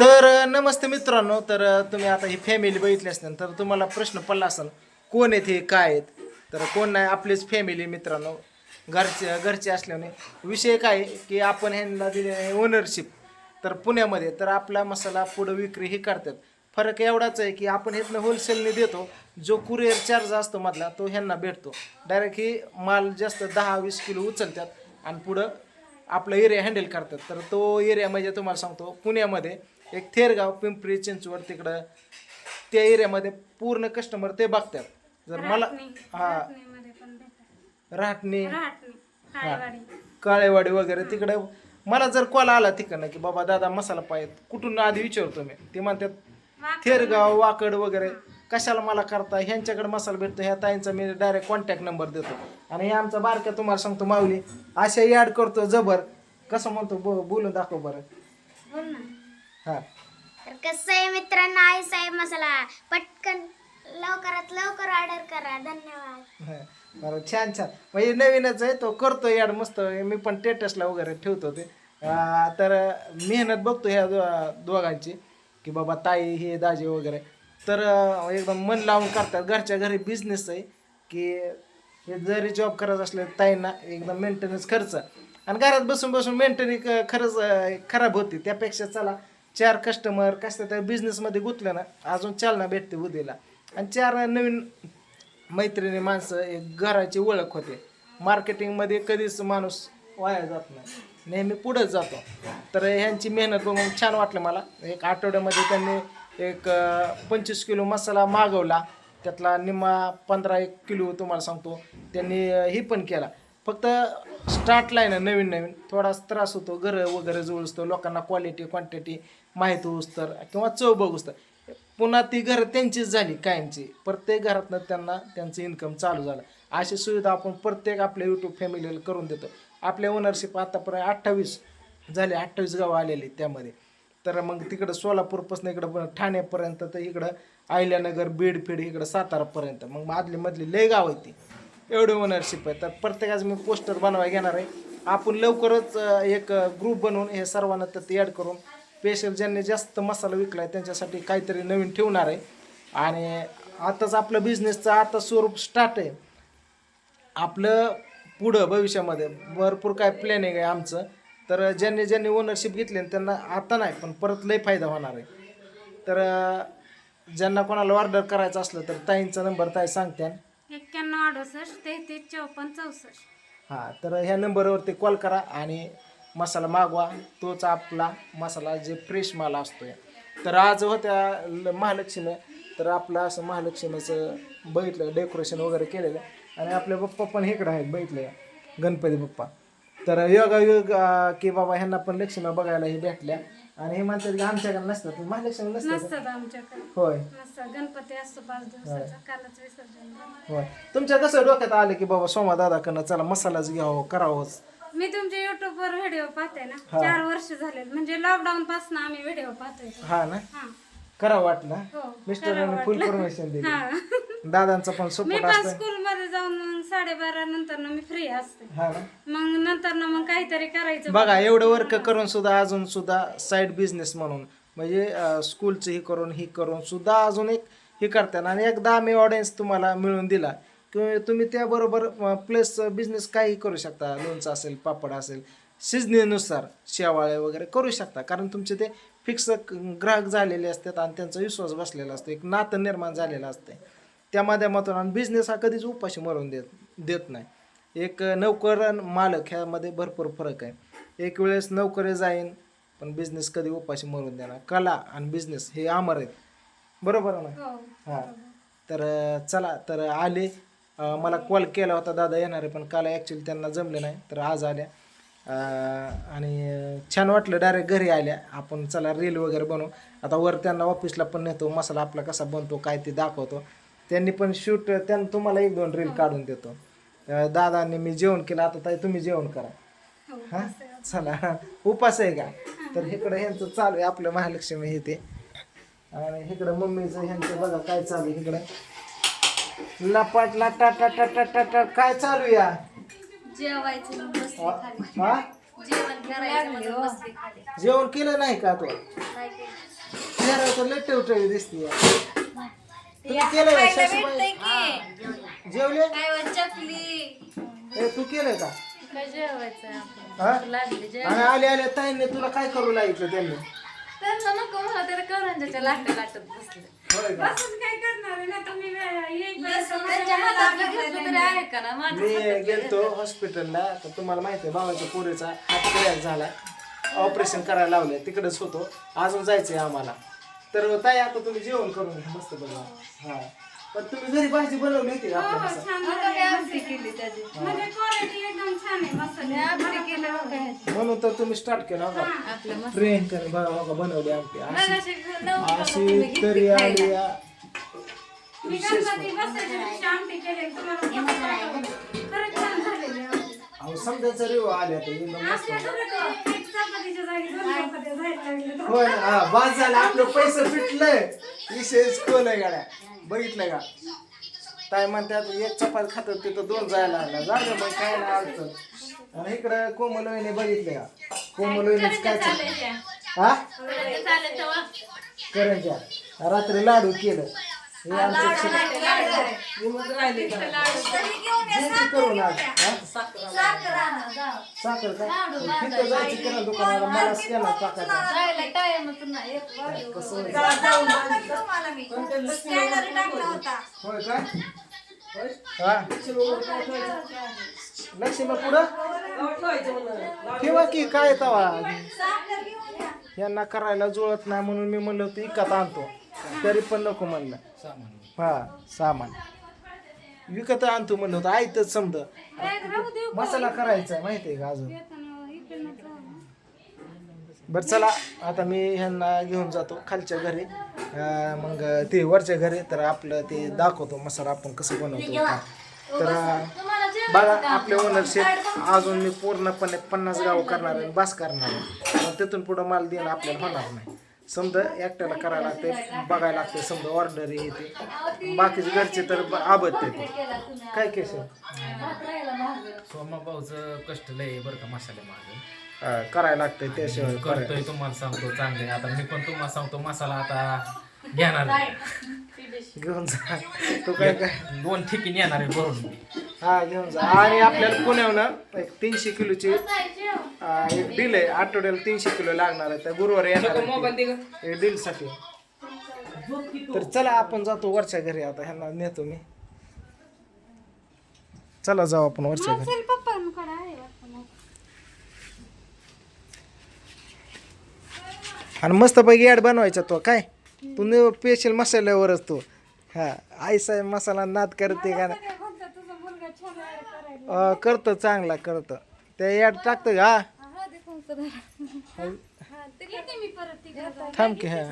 तर नमस्ते मित्रांनो तर तुम्ही आता ही फॅमिली बघितली असतील तर तुम्हाला प्रश्न पडला असेल कोण आहेत हे काय आहेत? तर कोण नाही आपलीच फॅमिली मित्रांनो. घरचे घरचे असल्याने. विषय काय आहे की आपण ह्यांना दिले ओनरशिप तर पुण्यामध्ये तर आपला मसाला पुढं विक्री ही करतात. फरक एवढाच आहे की आपण ह्यातनं होलसेलने देतो जो कुरिअर चार्ज असतो मधला तो ह्यांना भेटतो. डायरेक्ट ही माल जास्त दहा वीस किलो उचलतात आणि पुढं आपला एरिया हँडल करतात. तर तो एरिया म्हणजे तुम्हाला सांगतो पुण्यामध्ये एक थेरगाव पिंपरी चिंचवड तिकडं. त्या एरियामध्ये पूर्ण कस्टमर ते बघतात. जर मला हा. राहटणीमध्ये पण भेटतात. राहटणी राहटणी, काळेवाडी. काळेवाडी वगैरे तिकडं. मला जर कॉल आला तिकडनं की बाबा दादा मसाला पाहिजे. कुठून आधी विचारतो मी. ते म्हणतात वाकड. थेरगाव वाकड वगैरे. कशाला मला करता? ह्यांच्याकडे मसाला भेटतो. ह्या ताईंचा मी डायरेक्ट कॉन्टॅक्ट नंबर देतो. आणि हे आमचा बारक्या तुम्हाला सांगतो माऊली. अशा ॲड करतो जबर. कसं म्हणतो बो बोलून दाखव बरं. बोल ना. तर कसं आहे मित्रांनो आई साहेब मसाला पटकन लवकरात लवकर ऑर्डर करा. धन्यवाद. हां. बरं छान छान. म्हणजे नवीनच आहे तो करतो याड मस्त. मी पण टेटसला वगैरे ठेवतो ते. अं, तर मेहनत बघतो ह्या दो- दोघांची की बाबा ताई हे दाजी वगैरे. तर अं, एकदम मन लावून करतात. घरच्या घरी बिझनेस आहे की हे जरी जॉब करत असले ताईंना एकदम मेंटेनन्स खर्च. आणि घरात बसून बसून मेंटेनिंग खरंच अं, खराब होती. त्यापेक्षा चला चार कस्टमर कसं त्या बिझनेसमध्ये गुंतलं ना अजून चालना भेटते उद्याला. आणि चार नवीन मैत्रिणी माणसं एक घराची ओळख होते. मार्केटिंगमध्ये कधीच माणूस वाया जात नाही. नेहमी पुढंच जातो. तर ह्यांची मेहनत बघून छान वाटलं मला. एक आठवड्यामध्ये त्यांनी एक पंचवीस किलो मसाला मागवला. त्यातला निम्मा पंधरा एक किलो तुम्हाला सांगतो. त्यांनी हे ही पण केला. फक्त स्टार्टला आहे ना नवीन नवीन थोडा त्रास होतो. घरं वगैरे जुळसतो लोकांना क्वालिटी क्वांटिटी माहीत होऊस तर किंवा चव बघूस तर पुन्हा ती घरं त्यांचीच झाली कायमची. प्रत्येक घरातनं त्यांना त्यांचं इन्कम चालू झालं. अशी सुविधा आपण प्रत्येक आपल्या यूट्यूब फॅमिलीला करून देतो. आपल्या ओनरशिप आतापर्यंत अठ्ठावीस झाले अठ्ठावीस गावं आलेली त्यामध्ये. तर मग तिकडं सोलापूरपासून इकडं पण ठाण्यापर्यंत तर इकडं अहिल्यानगर बीड फीड इकडं सातारापर्यंत. मग आदली मधली लय गाव आहे ती. एवढी ओनरशिप आहे. तर प्रत्येकाचं मी पोस्टर बनवायला घेणार आहे. आपण लवकरच एक ग्रुप बनवून हे सर्वांना त्यात ॲड करून स्पेशल ज्यांनी जास्त मसाला विकला आहे त्यांच्यासाठी काहीतरी नवीन ठेवणार आहे. आणि आताच आपलं बिझनेसचं आता स्वरूप स्टार्ट आहे. आपलं पुढं भविष्यामध्ये भरपूर काय प्लॅनिंग आहे आमचं. तर ज्यांनी ज्यांनी ओनरशिप घेतली त्यांना आता नाही पण परत लय फायदा होणार आहे. तर ज्यांना कोणाला ऑर्डर करायचं असलं तर ताईंचा नंबर ताई सांगत्यान. एक्क्याण्णव अडुसष्ट तेहतीस चौपन्न चौसष्ट. हां तर ह्या नंबरवरती कॉल करा आणि मसाला मागवा तोच आपला मसाला जे फ्रेश माल असतोय. तर आज होत्या महालक्ष्मी तर आपलं असं महालक्ष्मीचं बघितलं डेकोरेशन वगैरे केलेलं. आणि आपले पप्पा पण इकडं आहेत बघितले गणपती बाप्पा तर योगायोग की बाबा ह्यांना पण लक्ष्मी बघायला हे भेटल्या. आणि हे म्हणतात की आमच्याकडे नसतात महालक्ष्मी नसतात आमच्याकडे. होय. गणपती असतो पाच दिवसाचा कालच विसर्जन झालं. होय. तुमच्या कसं डोक्यात आलं की बाबा सोमा दादाकडनं चला मसालाच घ्यावं करावंच? मी तुमच्या युट्यूब वर व्हिडिओ पाहते ना. चार वर्ष झाले म्हणजे लॉकडाऊन पासून आम्ही व्हिडिओ पाहतोय. हा ना? हा. करावं वाटलं हो? मिस्टरांनी फुल परमिशन दिली. हा. दादांचा पण मी सपोर्ट पण असतो स्कूल मध्ये जाऊन मग साडेबारा नंतर मी फ्री असते. हा ना? मग नंतर ना मग काहीतरी करायचं. बघा एवढं वर्क करून सुद्धा अजून सुद्धा साईड बिझनेस म्हणून म्हणजे स्कूलचं ही करून ही करून सुद्धा अजून एक हे करतात आणि एकदा आम्ही ऑडियन्स तुम्हाला मिळून दिला. किंवा तुम्ही त्याबरोबर प्लस बिझनेस काही करू शकता. लोणचं असेल पापड असेल सिजनेनुसार शेवाळे वगैरे करू शकता. कारण तुमचे ते फिक्स ग्राहक झालेले असतात आणि त्यांचा विश्वास बसलेला असतो. एक नातं निर्माण झालेलं असते. त्या माध्यमातून आणि बिझनेस हा कधीच उपाशी मरून देत देत नाही. एक नोकर आणि मालक ह्यामध्ये भरपूर फरक आहे. एक वेळेस नोकरी जाईन पण बिझनेस कधी उपाशी मरून देणार? कला आणि बिझनेस हे अमर आहेत. बरोबर ना? हो. हां. तर चला तर आले. मला कॉल केला होता दादा येणार आहे पण काल ॲक्च्युली त्यांना जमले नाही तर आज आल्या. आणि छान वाटलं डायरेक्ट घरी आल्या. आपण चला रील वगैरे बनवू. आता वर त्यांना ऑफिसला पण नेतो मसाला आपला कसा बनतो काय ते दाखवतो. त्यांनी पण शूट त्यांना तुम्हाला एक दोन रील काढून देतो. दादांनी मी जेवण केलं आता ताई तुम्ही जेवण करा. हो हा? चला उपास आहे का? तर इकडं ह्यांचं चालू आहे आपलं महालक्ष्मी हे ते. आणि इकडं मम्मीचं ह्यांचं बघा काय चालू आहे इकडं. लपाट लाटा टा टा टा टा टा काय चालू या? जेवायचं मग बसले खाली. हा? जेवण करायचं म्हणून बसले खाली. जेवण केलं नाही का तो केलं? चेहरा तर लय टवटवी दिसते तुम्ही केलं का? सासूबाई? जेवले? काय व चकली. ए, तू केलंय का? काय जेवायचं आपण? हा? लागली जेव आणि आले आले ताईंनी तुला काय करू लागितलं त्यांनी? त्यांना नको मला त्याला करंजाच्या लाटत लाटत बसले. होय का? असंच काय करणार आहे ना? तुम्ही वे- येईपर्यंत त्यांच्या हातात घेतलं तरी आहे का ना? माझ्या मी गेलतो हॉस्पिटलला. तर तुम्हाला माहिती आहे भावाच्या पोरीचा हात क्रॅक झाला. ऑपरेशन करायला लावलंय. तिकडेच होतो. अजून जायचंय आम्हाला. तर ताई आता तुम्ही जेवण करून घ्या. मस्त बघा. हा. पण तुम्ही घरी भाजी बनवली होती का आपल्या मस्त? छान म्हणजे क्वालिटी एकदम छान आहे मसाले आमटी केलं हो म्हणून तर तुम्ही स्टार्ट केलं का आपलं मस्त. प्रियंकाने बघा बनवली आमटी. अशी तरी आली या. मी गणपती बसायच्या दिवशी आमटी केली तुम्हाला कसं वाटलं? खरंच छान झालेली आमटी. अहो समजायचं रिव आल्या तर एकदम मस्त. आपल्या घरात एक चपातीच्या जागी दोन चपात्या जायला लागल्या. होय ना हा बाद झालं आपलं पैसे फिटलंय. विशेष कोण आहे गाड्या? बघितलं का? काय म्हणतात एक चपाती खातात तिथं दोन जायला लागला. जा मग काय नाही अडचण. आणि इकडं कोमलवईने बघितलं का? कोमलवईनेच काय? हा करंच्या रात्री लाडू केलं. हे आमचं करून आज हा? साखर का तिथं जायचं किराणा दुकानाला मला स्कॅनर टाकायचा कसं होईल? होय का? हा. लक्ष्मी पुढं. ठेवा की काय तवा? यांना करायला जुळत नाही म्हणून मी म्हणलं होतं विकत आणतो. तरी पण नको म्हणलं. हा सामान. विकत आणतो म्हणलं होतं. आयतच समज. मसाला करायचा माहिती आहे का अजून? बरं चला आता मी ह्यांना घेऊन जातो खालच्या घरी. अं, मग ते वरच्या घरी तर आपलं ते दाखवतो मसाला आपण कसं बनवतो. तर अं, बघा आपले ओनरशिप अजून मी पूर्णपणे पन्नास गाव करणार आहे बस करणार आहे. पण तिथून पुढं माल देणं आपल्याला होणार नाही. समजा एकट्याला करायला लागते बघायला लागते समजा ऑर्डर हे ते बाकीचे घरचे तर आबदते ते केला तुम्ही काय केस सोमा भाऊचं कष्ट लय आहे बरं का मसाले मागे. करायला लागते त्याशिवाय करायला करतोय तुम्हाला सांगतो चांगले आता मी पण तुम्हाला सांगतो मसाला आता घेणार आहे. घेऊन जा. तू काय काय? दोन ठिकाणी येणार आहे भरून. हा घेऊन जा. आणि आपल्याला पुण्याहून एक तीनशे किलोची अं, एक डील आहे. आठवड्याला तीनशे किलो लागणार आहे. त्या गुरुवारी येणार आहे ती. एक डील साठी. तर चला आपण जातो वरच्या घरी आता. ह्यांना नेतो मी. चला जाऊ आपण वरच्या घरी. आहे. आणि मस्तपैकी ॲड बनवायचा तो काय? तू स्पेशल मसाल्यावरच तू. हा आई साहेब मसाला नाद करते का आहे करतं चांगला करतं. ते ॲड टाकतं का. थांब की हा.